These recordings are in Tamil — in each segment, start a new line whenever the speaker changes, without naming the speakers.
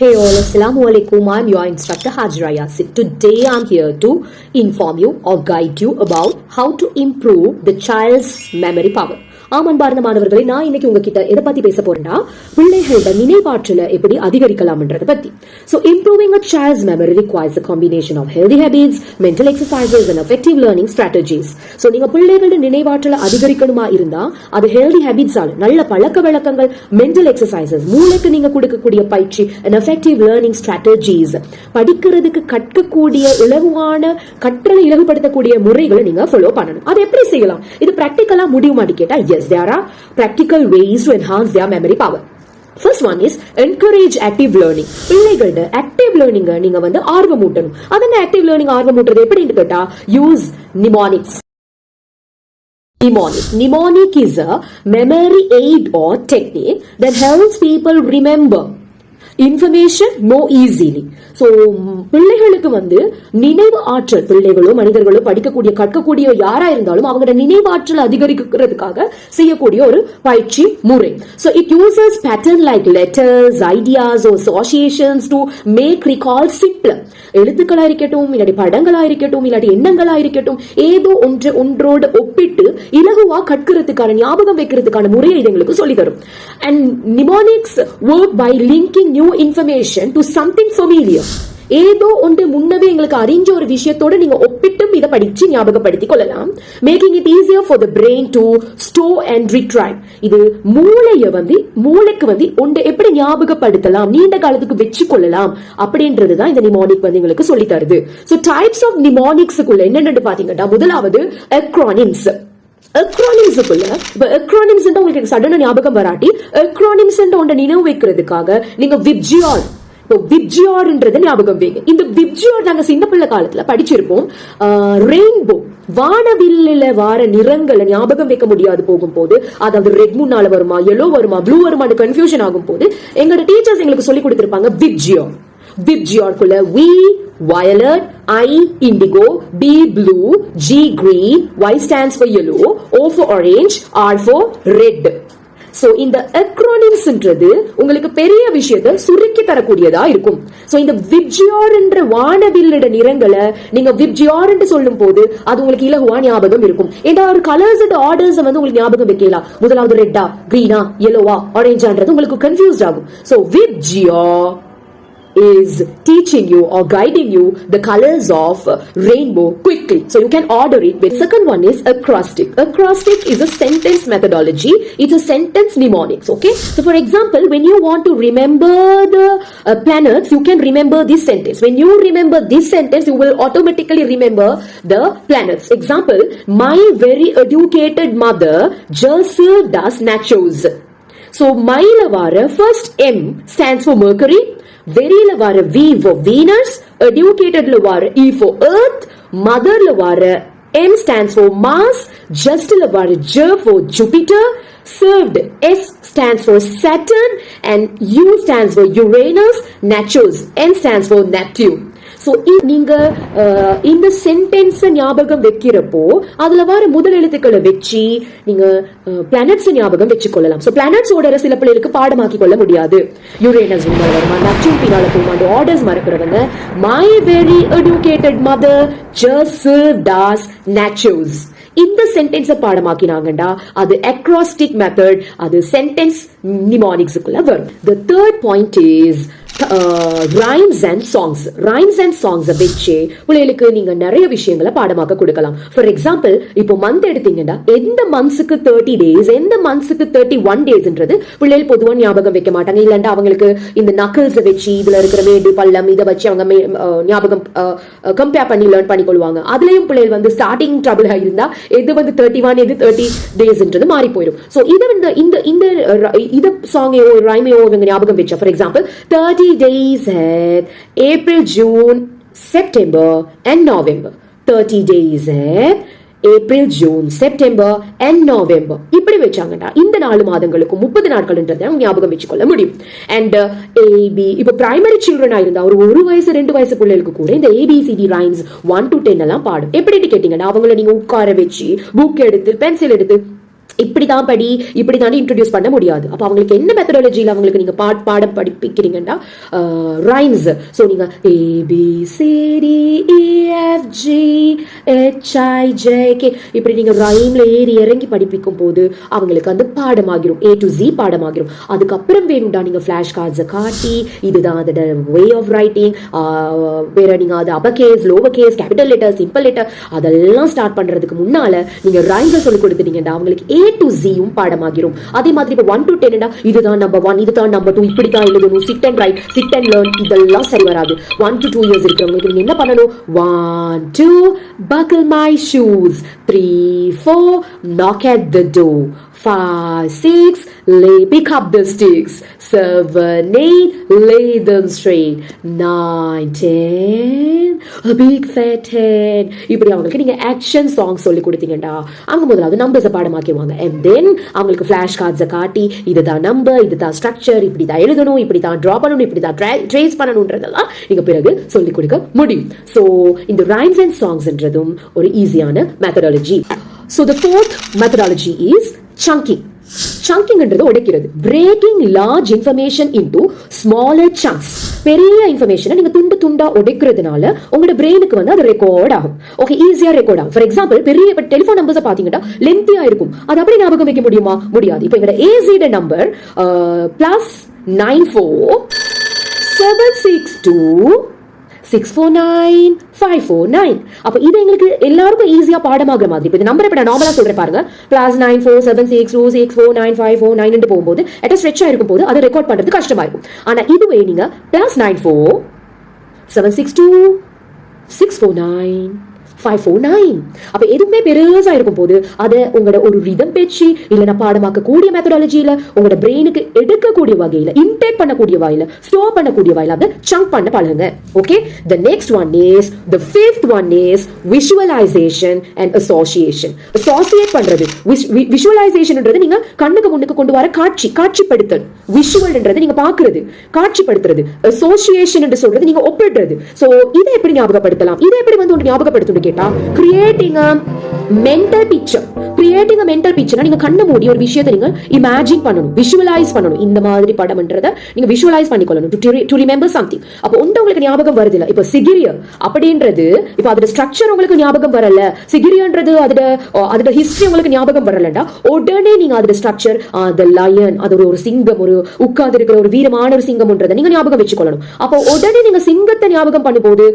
Hey all, Assalamu alaikum. I'm your instructor Hajra Yasir. Today I'm here to inform you or guide you about how to improve the child's memory power. ஆம் மாணவர்களை நான் இன்னைக்கு உங்ககிட்ட எதை பத்தி பேச போறேன்னா பிள்ளைகளோட நினைவாற்றலை எப்படி அதிகரிக்கலாம்ன்றத பத்தி. So improving a child's memory requires a combination of healthy habits mental exercises and effective learning strategies so நீங்க பிள்ளைகளோட நினைவாற்றலை அதிகரிக்கணுமா இருந்தா அது ஹெல்தி ஹேபிட்ஸால நல்ல பழக்க வழக்கங்கள் மென்டல் எக்ஸசைசஸ் மூளைக்கு நீங்க கொடுக்கக்கூடிய பயிற்சி அண்ட் எஃபெக்டிவ் லேர்னிங் ஸ்ட்ராட்டஜிஸ் படிக்கிறதுக்கு கற்கக்கூடிய இலகுவான கற்றலை இலகுபடுத்தக்கூடிய முறைகளை நீங்க ஃபாலோ பண்ணணும். அது எப்படி செய்யலாம்? இது பிராக்டிக்கலா முடியுமான்னு கேட்டா yes There are practical ways to enhance their memory power first one is encourage active learning பிள்ளைகளோட ஆக்டிவ் லேர்னிங்க நீங்க வந்து ஆர்வம் ஊட்டணும் அதென்ன ஆக்டிவ் லேர்னிங் ஆர்வம் ஊட்டுறது எப்படின்னு கேட்டா use mnemonics Mnemonic. Mnemonic is a memory aid or technique that helps people remember information more easily So பிள்ளைகளுக்கு வந்து நினைவு ஆற்றல் பிள்ளைகளோ மனிதர்களோ படிக்கக்கூடிய கற்கக்கூடிய யாரா இருந்தாலும் அவங்களோட நினைவாற்றல் அதிகரிக்கிறதுக்காக செய்யக்கூடிய ஒரு பயிற்சி முறை. So it uses pattern like letters ideas or associations to make recall simple எழுத்துக்களா இருக்கட்டும் இல்லாட்டி படங்களா இருக்கட்டும் இல்லாட்டி எண்ணங்களா இருக்கட்டும் ஏதோ ஒன்று ஒன்றோடு ஒப்பிட்டு இலகுவா கற்கிறதுக்கான ஞாபகம் வைக்கிறதுக்கான முறையை இது எங்களுக்கு சொல்லி தரும் and mnemonics work by linking new information to something familiar ஏதோ ஒன்று முன்னவே எங்களுக்கு அறிஞ்ச ஒரு விஷயத்தோட நீங்க ஒப்பிட்டும் இதை படிச்சு ஞாபகப்படுத்திக் கொள்ளலாம் making it easier for the brain to store and retrieve இது மூளைய வந்து மூளைக்கு வந்து ஒன்று எப்படி ஞாபகப்படுத்தலாம் நீண்ட காலத்துக்கு வச்சு கொள்ளலாம் அப்படின்றது தான் இந்த நிமானிக் வந்து எங்களுக்கு சொல்லி தருது ஸோ டைப்ஸ் ஆஃப் நிமோனிக்ஸுக்குள்ள என்னென்னு பாத்தீங்கன்னா முதலாவது அக்ரானிம்ஸ் அக்ரானிம்ஸுக்குள்ள இப்போ அக்ரானிம்ஸ் உங்களுக்கு சடனாக ஞாபகம் வராட்டி அக்ரானிம்ஸ் ஒன்றை நினைவு வைக்கிறதுக்காக நீங்க விப்ஜியால் இப்போ விப்ஜியார்ன்றது ஞாபகம் வைங்க. இந்த விப்ஜியார் நாங்க சின்ன பிள்ளை காலத்துல படிச்சிருப்போம். ரெயின்போ வானவில்ல வார நிறங்களை ஞாபகம் வைக்க முடியாது போகும்போது அதாவது ரெட் மூணால வருமா எல்லோ வருமா ப்ளூ வருமானு கன்ஃபியூஷன் ஆகும் போது எங்களோட டீச்சர்ஸ் எங்களுக்கு சொல்லி கொடுத்திருப்பாங்க VIBGYOR. விப்ஜியார்க்குள்ள V violet, I indigo, B blue, G green, Y stands for yellow, O for orange, R for red. So இந்த அக்ரோனிம்ஸ்ன்றது உங்களுக்கு பெரிய விஷயத்தை சுருக்கி தரக்கூடியதா இருக்கும். சோ இந்த விப்ஜியார் என்ற வானவில்லிட நிறங்களை நீங்க விப்ஜியார் என்று சொல்லும் போது அது உங்களுக்கு இலகுவா ஞாபகம் இருக்கும். ஏதாவது ஒரு கலர்ஸ் அண்ட் ஆர்டர்ஸ் வந்து உங்களுக்கு ஞாபகம் வைக்கலாம் முதலாவது ரெட்டா கிரீனா எல்லோவா ஆரஞ்சான்றது உங்களுக்கு கன்ஃபியூஸ்ட் ஆகும். So VIBGYOR is teaching you or guiding you the colors of rainbow quickly. So you can order it. The second one is acrostic. Acrostic is a sentence methodology. It's a sentence mnemonics. Okay. So for example, when you want to remember the uh, planets, you can remember this sentence. When you remember this sentence, you will automatically remember the planets. Example, my very educated mother just served us nachos. So, my lavara first M stands for Mercury, வெரியில வர வி for Venus, educatedல வர E for Earth, motherல வர M stands for Mars, justல வர J for Jupiter, served S stands for Saturn, and U stands for Uranus, nachos N stands for Neptune. So நீங்க இந்த சென்டென்ஸை ஞாபகம் வைக்கிறப்போ அதுல வர முதல் எழுத்துக்களை வச்சு நீங்க பிளானட்ஸ் ஞாபகம் வச்சுக்கொள்ளலாம். ஸோ பிளானட்ஸோட சில பிள்ளைகளுக்கு பாடமாக்கி கொள்ள முடியாது. யுரேனஸ் உண்மை வருமா? நச்சும் பின்னால போகுமா? ஆர்டர்ஸ் மறக்கிறவங்க மை வெரி எடுக்கேட்டட் மதர் ஜர்ஸ் டாஸ் நேச்சோஸ் இந்த சென்டென்ஸை பாடமாக்கினாங்கடா அது அக்ராஸ்டிக் மெத்தட் அது சென்டென்ஸ் நிமானிக்ஸுக்குள்ள வரும். The third point is rhymes and songs rhymes and songs வச்சு பிள்ளைகளுக்கு நீங்க நிறைய விஷயங்களை பாடமாக்க கொடுக்கலாம். ஃபார் எக்ஸாம்பிள் இப்போ மந்த் எடுத்தீங்கன்னா எந்த மந்த்ஸுக்கு தேர்ட்டி டேஸ் எந்த மந்த்ஸுக்கு தேர்ட்டி ஒன் டேஸ்ன்றது பிள்ளைகள் பொதுவாக ஞாபகம் வைக்க மாட்டாங்க. இல்லைன்னா அவங்களுக்கு இந்த நக்கல்ஸ் வச்சு இதுல இருக்கிற மேடு பள்ளம் இதை வச்சு அவங்க ஞாபகம் கம்பேர் பண்ணி லேர்ன் பண்ணி கொள்வாங்க அதுலயும் பிள்ளைகள் வந்து ஸ்டார்டிங் ட்ரபிள் இருந்தா எது வந்து தேர்ட்டி ஒன் எது தேர்ட்டி டேஸ்ன்றது மாறி போயிடும். ஸோ இதை இந்த இந்த இந்த இதை சாங்கையோ ரைமையோ இவங்க ஞாபகம் வச்சா ஃபார் எக்ஸாம்பிள் தேர்ட்டி days है April, June, September and November. November days days April June September and November இப்படி வச்சாங்கன்னா இந்த நாலு மாதங்களுக்கு முப்பது நாட்கள்ன்றதை அவங்க ஞாபகம் வச்சுக்கொள்ள முடியும். அண்ட் ஏபி இப்போ பிரைமரி சில்ட்ரனா இருந்தா ஒரு ஒரு வயசு ரெண்டு வயசு பிள்ளைகளுக்கு கூட இந்த A B C D rhymes one two ten எல்லாம் பாடும். எப்படின்னு கேட்டீங்கன்னா அவங்கள நீங்க உட்கார வச்சு புக் எடுத்து பென்சில் எடுத்து இப்படி தான் படி இப்படி தான் இன்ட்ரடியூஸ் பண்ண முடியாது. அப்போ அவங்களுக்கு என்ன மெத்தடாலஜியில் அவங்களுக்கு நீங்கள் பாட் பாடம் படிப்பிக்கிறீங்கன்னா ரைம்ஸ் ஸோ நீங்கள் ஏபிசிடிஇஎஃப்ஜி ஹெச்ஐ கே இப்படி நீங்கள் ரைமில் ஏறி இறங்கி படிப்பிக்கும் போது அவங்களுக்கு வந்து பாடமாகிரும். A to G பாடமாகிரும். அதுக்கப்புறம் வேணும்டா நீங்கள் ஃப்ளாஷ் கார்ட்ஸை காட்டி இதுதான் அதோட வே ஆஃப் ரைட்டிங் வேற நீங்கள் அது upper case lower case capital letter simple letter அதெல்லாம் ஸ்டார்ட் பண்ணுறதுக்கு முன்னால் நீங்கள் ரைம்ஸை சொல்லி கொடுத்துட்டீங்கன்னா அவங்களுக்கு ஏ டு ஜியும் பாடமாகிறோம். அதே மாதிரி இப்போ ஒன் டு டென்னா இதுதான் நம்பர் ஒன் இதுதான் நம்பர் டூ இப்படி தான் எழுதணும். Sit and write sit and learn இதெல்லாம் சரி வராது. ஒன் டு டூ இயர்ஸ் இருக்கிறவங்களுக்கு நீங்கள் என்ன பண்ணணும்? One two buckle my shoes three four knock at the door five six lay pick up the sticks. Seven eight lay them straight. Nine ten a big fat இப்படி அவங்களுக்கு நீங்கள் ஆக்ஷன் சாங் சொல்லி கொடுத்தீங்கடா. அவங்க முதலாவது நம்பர்ஸை பாடமாக்கிடுவாங்க அண்ட் தென் அவங்களுக்கு ஃபிளாஷ் கார்ட்ஸை காட்டி இதுதான் நம்பர் இதுதான் ஸ்ட்ரக்சர் இப்படி தான் எழுதணும் இப்படி தான் ட்ரா பண்ணணும் இப்படி தான் ட்ரேஸ் பண்ணணுன்றதெல்லாம் நீங்கள் பிறகு சொல்லிக் கொடுக்க முடியும். ஸோ இந்த ரைம்ஸ் அண்ட் சாங்ஸ்ன்றதும் ஒரு ஈஸியான methodology so the fourth methodology is chunking சங்கிங்ன்றது உடைக்கிறது. Breaking large information into smaller chunks பெரிய இன்ஃபர்மேஷனை நீங்க துண்டு துண்டா உடைக்கிறதுனால உங்களோட பிரெயினுக்கு வந்து அது ரெக்கார்ட் ஆகும். ஓகே ஈஸியா ரெக்கார்ட் ஆகும். ஃபார் எக்ஸாம்பிள் பெரிய இப்போ டெலிஃபோன் நம்பர்ஸை பார்த்தீங்கன்னா லென்த்தியா இருக்கும். அது அப்படி ஞாபகம் வைக்க முடியுமா? முடியாது. இப்போ எங்களோட ஏசிட number plus nine four seven six two six four nine five four nine அப்போ இது எங்களுக்கு எல்லாருக்கும் ஈஸியாக பாடமாகிற மாதிரி. இப்போ இந்த நம்பர் இப்போ நான் நார்மலாக சொல்கிறேன் பாருங்க. Plus nine four seven six two six four nine five four nine போகும்போது அட் ஸ்ட்ரெச்சாக இருக்கும் போது அதை ரெக்கார்ட் பண்ணுறது கஷ்டமாக இருக்கும். ஆனால் இதுவே நீங்கள் plus nine four seven six two six four nine five four nine அப்போ எதுவுமே பெருசாக இருக்கும் போது அதை உங்களோட ஒரு ரிதம் பேச்சு இல்லைன்னா பாடமாக்கக்கூடிய மெத்தடாலஜியில் உங்களோட பிரெயினுக்கு எடுக்கக்கூடிய வகையில் இன்டேக் பண்ணக்கூடிய வகையில் ஸ்டோர் பண்ணக்கூடிய வகையில் அதை சங்க் பண்ண பழகுங்க. Okay the next one is the fifth one is visualization and association associate பண்றது விஷுவலைசேஷன்ன்றது நீங்க கண்ணுக்கு முன்னுக்கு கொண்டு வர காட்சி காட்சிப்படுத்தல். விஷுவல்ன்றது நீங்க பாக்குறது காட்சிப்படுத்துறது. அசோசியேஷன் என்று சொல்றது நீங்க ஒப்பிடுறது. சோ இதை எப்படி ஞாபகப்படுத்தலாம்? இதை எப்படி வந்து ஒன்று ஞாபகப்படுத்தணும் கேட்டா creating a mental picture creating a mental பிக்சர்னா நீங்க கண்ணை மூடி ஒரு விஷயத்தை நீங்க இமேஜின் பண்ணணும் விஷுவலைஸ் பண்ணணும். இந்த மாதிரி படம்ன்றத நீங்க விஷுவலைஸ் பண்ணிக்கொள்ளணும். டு ரிமெம்பர் சம்திங் அப்போ உண்டு உங்களுக்கு ஞாபகம் வருது இல்ல இப்போ சிகிரிய அப்படின்றது இப்போ அதோட ஸ்ட்ரக்சர் உங்களுக்கு ஞாபகம் வரல. சிகிரியன்றது அதோட அதோட ஹிஸ்டரி உங்களுக்கு ஞாபகம் வரலண்டா? உடனே நீங்க அதோட ஸ்ட்ரக்சர் த லயன் அது ஒரு ஒரு சிங்கம் ஒரு உட்கார்ந்து இருக்கிற ஒரு வீரமான ஒரு சிங்கம்ன்றதை நீங்க ஞாபகம் வச்சுக்கொள்ளணும். அப்போ உடனே நீங்க சிங்கத்தை ஞாபகம் பண்ணும்போது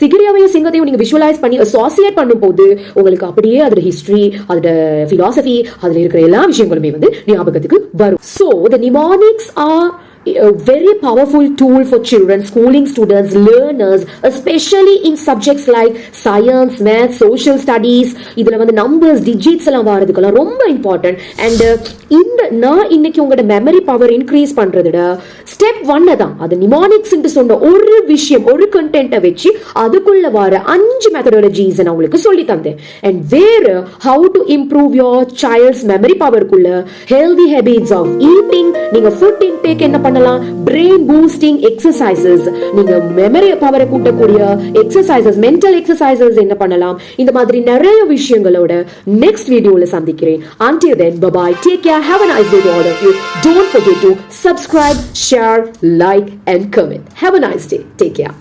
சிகிரியாவையும் சிங்கத்தையும் நீங்க விஷுவலைஸ் பண்ணி அசோசியேட் பண்ணும்போது உங்களுக்கு அப்படியே அதோட ஹிஸ்டரி அதோட பிலாசபி அதுல இருக்கிற எல்லா விஷயங்களுமே வந்து ஞாபகத்துக்கு வரும். So the mnemonics are a very powerful tool for children, schooling students, learners, especially in subjects like science, math, social studies. இதில் வந்து numbers, digits எல்லாம் வாரதுக்கலாம் ரொம்ப இம்பார்ட்டன்ட் அண்ட் uh, இந்த நான் இன்னைக்கு உங்களோட memory power increase பண்றதுட step ஒன்னை தான். அது mnemonics என்று சொன்ன ஒரு விஷயம் ஒரு content வச்சு அதுக்குள்ள வார அஞ்சு methodologies நான் உங்களுக்கு சொல்லி தந்தேன். அண்ட் வேறு to improve your child's memory power குள்ள healthy habits of eating, நீங்க food intake என்ன பண்ணலாம் பிரெயின் பூஸ்டிங் எக்ஸசைசஸ் நீங்க மெமரி பவரை கூட்டக்கூடிய எக்ஸசைசஸ் மென்டல் எக்ஸசைசஸ் என்ன பண்ணலாம் இந்த மாதிரி நிறைய விஷயங்களோட நெக்ஸ்ட் வீடியோல சந்திக்கிறேன் until then bye bye take care have a nice day to all of you don't forget to subscribe share like and comment have a nice day take care